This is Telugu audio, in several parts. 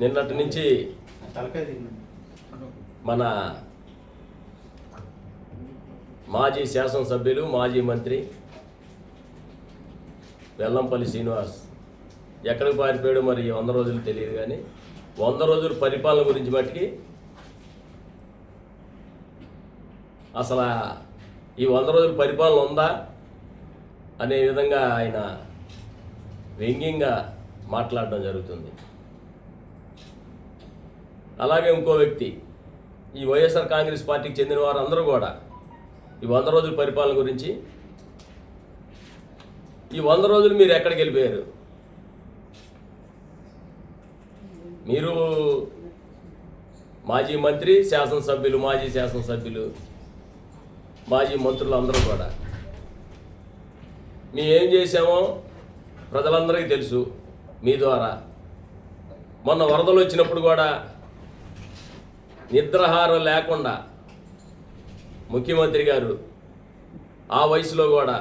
నిన్నటి నుంచి మన మాజీ శాసనసభ్యులు మాజీ మంత్రి వెల్లంపల్లి శ్రీనివాస్. ఎక్కడికి పారిపోయాడో మరి వంద రోజులు తెలియదు కానీ వంద రోజుల పరిపాలన గురించి మట్టుకి అసలు ఈ వంద రోజుల పరిపాలన ఉందా అనే విధంగా ఆయన వ్యంగ్యంగా మాట్లాడడం జరుగుతుంది. అలాగే ఇంకో వ్యక్తి ఈ వైఎస్ఆర్ కాంగ్రెస్ పార్టీకి చెందిన వారు అందరూ కూడా ఈ వంద రోజుల పరిపాలన గురించి ఈ వంద రోజులు మీరు ఎక్కడికి వెళ్ళిపోయారు? మీరు మాజీ మంత్రి శాసనసభ్యులు మాజీ శాసనసభ్యులు మాజీ మంత్రులు అందరూ కూడా. మేము ఏం చేశామో ప్రజలందరికీ తెలుసు మీ ద్వారా. మొన్న వరదలు వచ్చినప్పుడు కూడా నిద్రహారం లేకుండా ముఖ్యమంత్రి గారు ఆ వయసులో కూడా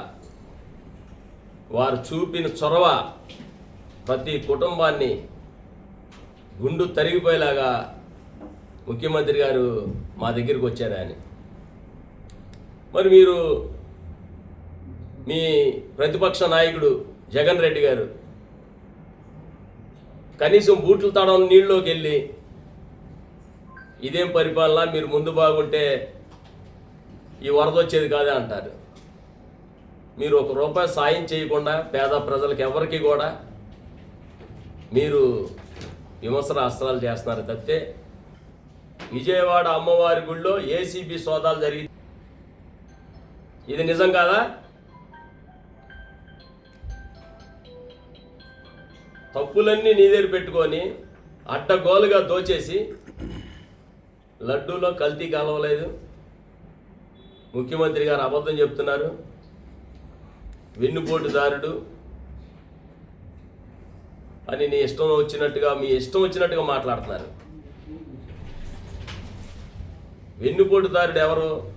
వారు చూపిన చొరవ ప్రతి కుటుంబాన్ని గుండు తరిగిపోయేలాగా ముఖ్యమంత్రి గారు మా దగ్గరికి వచ్చారు ఆయన. మరి మీరు మీ ప్రతిపక్ష నాయకుడు జగన్ రెడ్డి గారు కనీసం బూట్లు తడవని నీళ్ళలోకి వెళ్ళి ఇదేం పరిపాలన? మీరు ముందు బాగుంటే ఈ వరద వచ్చేది కాదే అంటారు. మీరు ఒక రూపాయి సాయం చేయకుండా పేద ప్రజలకు ఎవరికి కూడా మీరు విమర్శన అస్త్రాలు చేస్తున్నారు తప్పితే విజయవాడ అమ్మవారి గుళ్ళో ఏసీబీ సోదాలు జరిగి ఇది నిజం కాదా? తప్పులన్నీ నీ దగ్గర పెట్టుకొని అడ్డగోలుగా దోచేసి లడ్డూలో కల్తీ కలవలేదు ముఖ్యమంత్రి గారు అబద్ధం చెప్తున్నారు. వెన్నుపోటుదారుడు. అని నీ ఇష్టం వచ్చినట్టుగా మీ ఇష్టం వచ్చినట్టుగా మాట్లాడుతున్నారు. వెన్నుపోటుదారుడు ఎవరు?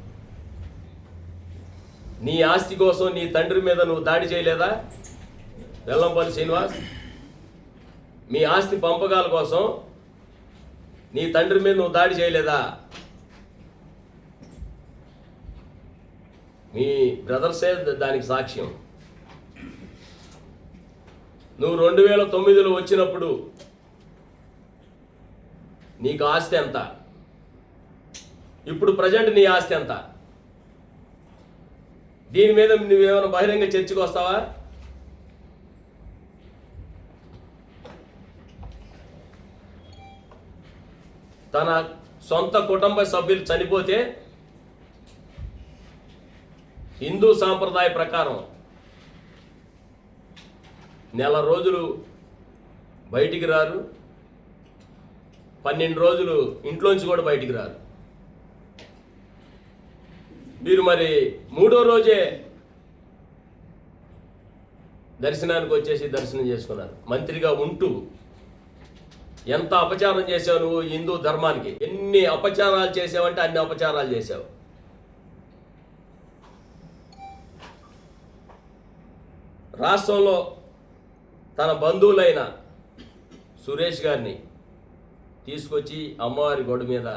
నీ ఆస్తి కోసం నీ తండ్రి మీద నువ్వు దాడి చేయలేదా? వెల్లంపల్లి శ్రీనివాస్. మీ ఆస్తి పంపకాల కోసం నీ తండ్రి మీద నువ్వు దాడి చేయలేదా? మీ బ్రదర్సే దానికి సాక్ష్యం. నువ్వు రెండు వేల తొమ్మిదిలో వచ్చినప్పుడు నీకు ఆస్తి ఎంత? ఇప్పుడు ప్రజెంట్ నీ ఆస్తి ఎంత? దీని మీద నువ్వేమైనా బహిరంగ చర్చకు వస్తావా? తన సొంత కుటుంబ సభ్యులు చనిపోతే హిందూ సాంప్రదాయ ప్రకారం నెల రోజులు బయటికి రారు పన్నెండు రోజులు ఇంట్లోంచి కూడా బయటికి రారు. మీరు మరి మూడో రోజే దర్శనానికి వచ్చేసి దర్శనం చేసుకున్నారు. మంత్రిగా ఉంటూ ఎంత అపచారం చేసావు నువ్వు హిందూ ధర్మానికి? ఎన్ని అపచారాలు చేసావంటే అన్ని అపచారాలు చేసావు రాష్ట్రంలో తన బంధువులైన సురేష్ గారిని తీసుకొచ్చి అమ్మవారి గొడ మీద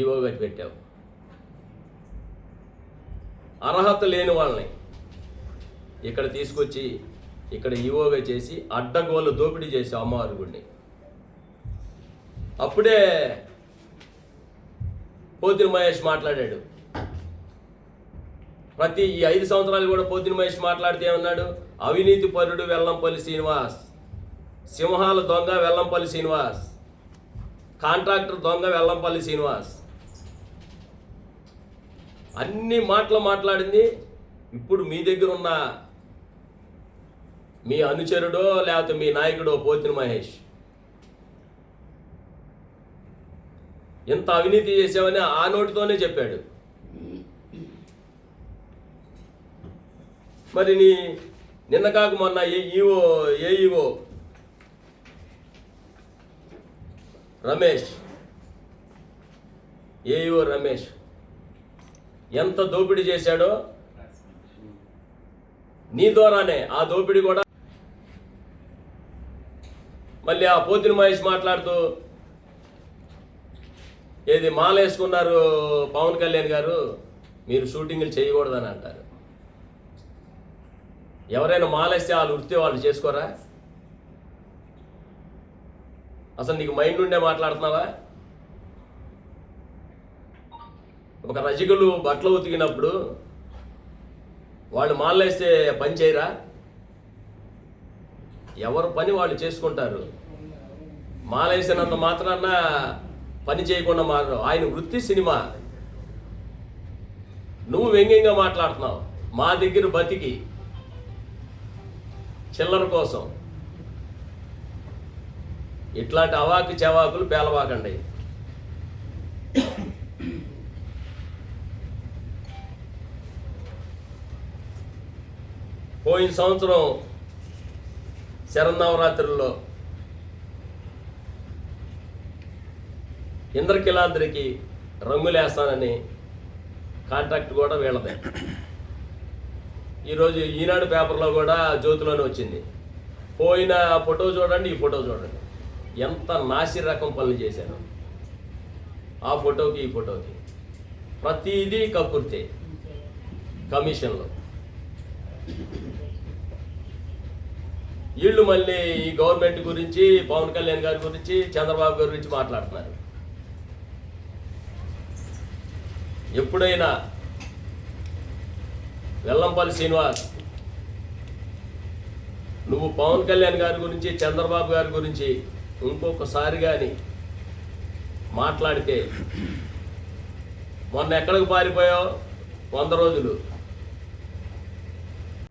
ఈవోగా పెట్టావు. అర్హత లేని వాళ్ళని ఇక్కడ తీసుకొచ్చి ఇక్కడ ఈవోగా చేసి అడ్డగోలు దోపిడీ చేసి అమ్మవారి గుడిని. అప్పుడే పోతిరి మహేష్ మాట్లాడాడు. ప్రతి ఈ ఐదు సంవత్సరాలు కూడా పోతిరి మహేష్ మాట్లాడితే ఏమన్నాడు? అవినీతి పరుడు వెల్లంపల్లి శ్రీనివాస్. సింహాల దొంగ వెల్లంపల్లి శ్రీనివాస్. కాంట్రాక్టర్ దొంగ వెల్లంపల్లి శ్రీనివాస్. అన్ని మాటలు మాట్లాడింది. ఇప్పుడు మీ దగ్గర ఉన్న మీ అనుచరుడో లేకపోతే మీ నాయకుడో పోతిని మహేష్. ఎంత అవినీతి చేసావని ఆ నోటితోనే చెప్పాడు. మరి నీ నిన్న కాక మొన్న A EO A EO? Ramesh. AEO Ramesh? ఎంత దోపిడీ చేశాడో? నీ ద్వారానే. ఆ దోపిడీ కూడా మళ్ళీ ఆ పోతిని మహేష్ మాట్లాడుతూ ఏది మాల వేసుకున్నారు పవన్ కళ్యాణ్ గారు? మీరు షూటింగ్లు చేయకూడదని అంటారు. ఎవరైనా మాలేస్తే వాళ్ళు వృత్తి వాళ్ళు చేసుకోరా? అసలు నీకు మైండ్ ఉండే మాట్లాడుతున్నావా? ఒక రజకులు బట్టలు ఉతికినప్పుడు వాళ్ళు మాలేస్తే పని చేయరా? ఎవరు పని వాళ్ళు చేసుకుంటారు? మాలేసినంత మాత్రాన పని చేయకుండా మారరు ఆయన వృత్తి సినిమా. నువ్వు వ్యంగ్యంగా మాట్లాడుతున్నావు. మా దగ్గర బతికి చిల్లర కోసం. ఇట్లాంటి అవాకు చెవాకులు పేలవాకండి. పోయిన సంవత్సరం శరన్నవరాత్రుల్లో ఇంద్రకిలాద్రికి రంగులేస్తానని కాంట్రాక్ట్ కూడా వీళ్ళదే. ఈరోజు ఈనాడు పేపర్లో కూడా జ్యోతిలోనే వచ్చింది. పోయిన ఫోటో చూడండి ఈ ఫోటో చూడండి. ఎంత నాసి రకం పనులు చేశాను. ఆ ఫోటోకి ఈ ఫోటోకి. ప్రతిదీ కక్కుర్తే కమిషన్లో. వీళ్ళు మళ్ళీ ఈ గవర్నమెంట్ గురించి పవన్ కళ్యాణ్ గారి గురించి చంద్రబాబు గారి గురించి మాట్లాడుతున్నారు. ఎప్పుడైనా వెల్లంపల్లి శ్రీనివాస్ నువ్వు పవన్ కళ్యాణ్ గారి గురించి చంద్రబాబు గారి గురించి ఇంకొకసారి కానీ మాట్లాడితే మొన్న ఎక్కడికి పారిపోయావు? వంద రోజులు.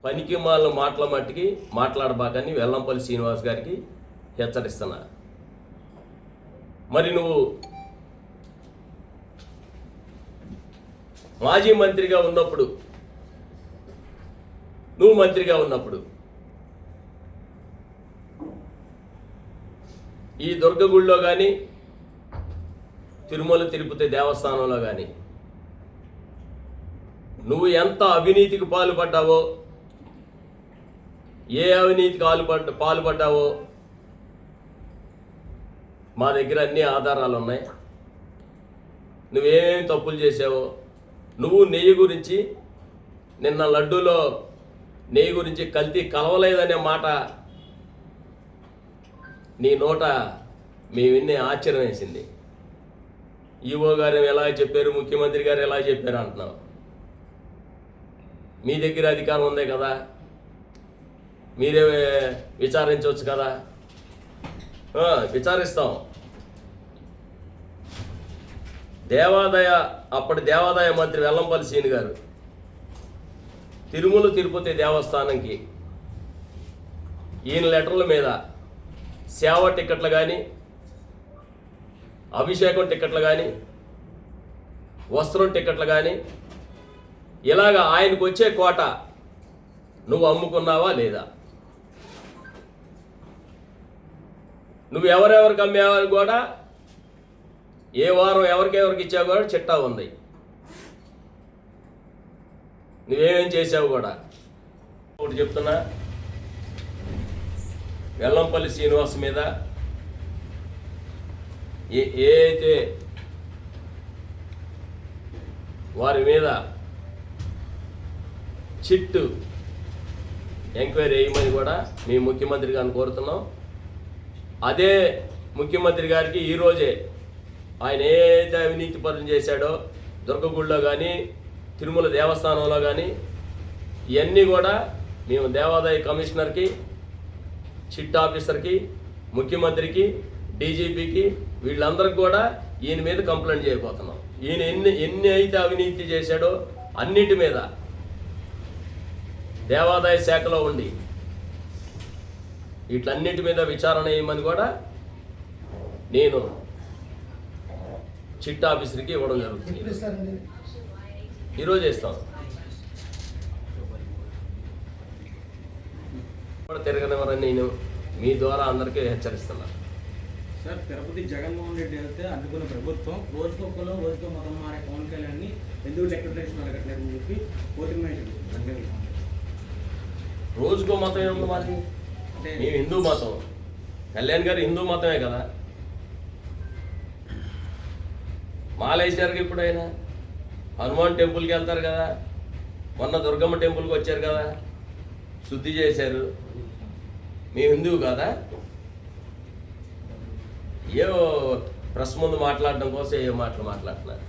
పనికి మాలను మాటల మట్టికి మాట్లాడబాకని వెల్లంపల్లి శ్రీనివాస్ గారికి హెచ్చరిస్తున్నా. మరి నువ్వు మాజీ మంత్రిగా ఉన్నప్పుడు. నువ్వు మంత్రిగా ఉన్నప్పుడు. ఈ దుర్గగుడిలో కానీ తిరుమల తిరుపతి దేవస్థానంలో కానీ నువ్వు ఎంత అవినీతికి పాల్పడ్డావో ఏ అవినీతికి పాల్పడ్డ పాల్పడ్డావో మా దగ్గర అన్ని ఆధారాలు ఉన్నాయి నువ్వేమేమి తప్పులు చేసావో నువ్వు నెయ్యి గురించి నిన్న లడ్డూలో నెయ్యి గురించి కల్తీ కలవలేదనే మాట నీ నోట మేము విన్నే ఆశ్చర్యం వేసింది. ఈవో గారు ఎలా చెప్పారు ముఖ్యమంత్రి గారు ఎలా చెప్పారు అంటున్నావు. మీ దగ్గర అధికారం ఉంది కదా. మీరే విచారించవచ్చు కదా. విచారిస్తాం. దేవాదాయ అప్పటి దేవాదాయ మంత్రి వెల్లంపల్లి సీని గారు తిరుమల తిరుపతి దేవస్థానంకి ఈయన లెటర్ల మీద సేవ టికెట్లు కానీ అభిషేకం టికెట్లు కానీ వస్త్రం టికెట్లు కానీ ఇలాగ ఆయనకు వచ్చే కోట నువ్వు అమ్ముకున్నావా లేదా? నువ్వు ఎవరెవరికి అమ్మేవారు కూడా ఏ వారం ఎవరికెవరికి ఇచ్చావు కూడా చిట్టా ఉంది. నువ్వేమేం చేసావు కూడా? ఒకటి చెప్తున్నా. వెల్లంపల్లి శ్రీనివాస్ మీద ఏ ఏ అయితే వారి మీద చిట్టు ఎంక్వైరీ వేయమని కూడా మీ ముఖ్యమంత్రి గారిని కోరుతున్నాం. అదే ముఖ్యమంత్రి గారికి ఈరోజే ఆయన ఏదైతే అవినీతి పనులు చేశాడో దుర్గగుడిలో కానీ తిరుమల దేవస్థానంలో కానీ ఇవన్నీ కూడా మేము దేవాదాయ కమిషనర్కి చిట్ ఆఫీసర్కి ముఖ్యమంత్రికి డీజీపీకి వీళ్ళందరికి కూడా ఈయన మీద కంప్లైంట్ చేయబోతున్నాం. ఈయన ఎన్ని ఎన్ని అయితే అవినీతి చేశాడో అన్నిటి మీద దేవాదాయ శాఖలో ఉండి వీటన్నిటి మీద విచారణ చేయమని కూడా నేను చిట్ ఆఫీసర్కి ఇవ్వడం జరుగుతుంది. ఈరోజు ఇస్తాం. కూడా తిరగనివ్వరని నేను మీ ద్వారా అందరికీ హెచ్చరిస్తున్నాను. సార్ తిరుపతి జగన్మోహన్ రెడ్డి వెళ్తే అందుకున్న ప్రభుత్వం రోజుకొకలో రోజుకో మతం మారే పవన్ కళ్యాణ్ని ఎందుకు డెక్లరేషన్ అడగట్లేదు అని చెప్పి కోటింగ్ రోజుకో మతం ఏముంది మాది? అంటే మేము హిందూ మతం. కళ్యాణ్ గారు హిందూ మతమే కదా? మాలేషియాకి ఇప్పుడు ఆయన హనుమాన్ టెంపుల్కి వెళ్తారు కదా? మొన్న దుర్గమ్మ టెంపుల్కి వచ్చారు కదా? శుద్ధి చేశారు. మీ హిందువు కదా? ఏవో ప్రెస్ ముందు మాట్లాడడం కోసం ఏ మాటలు మాట్లాడుతున్నారు?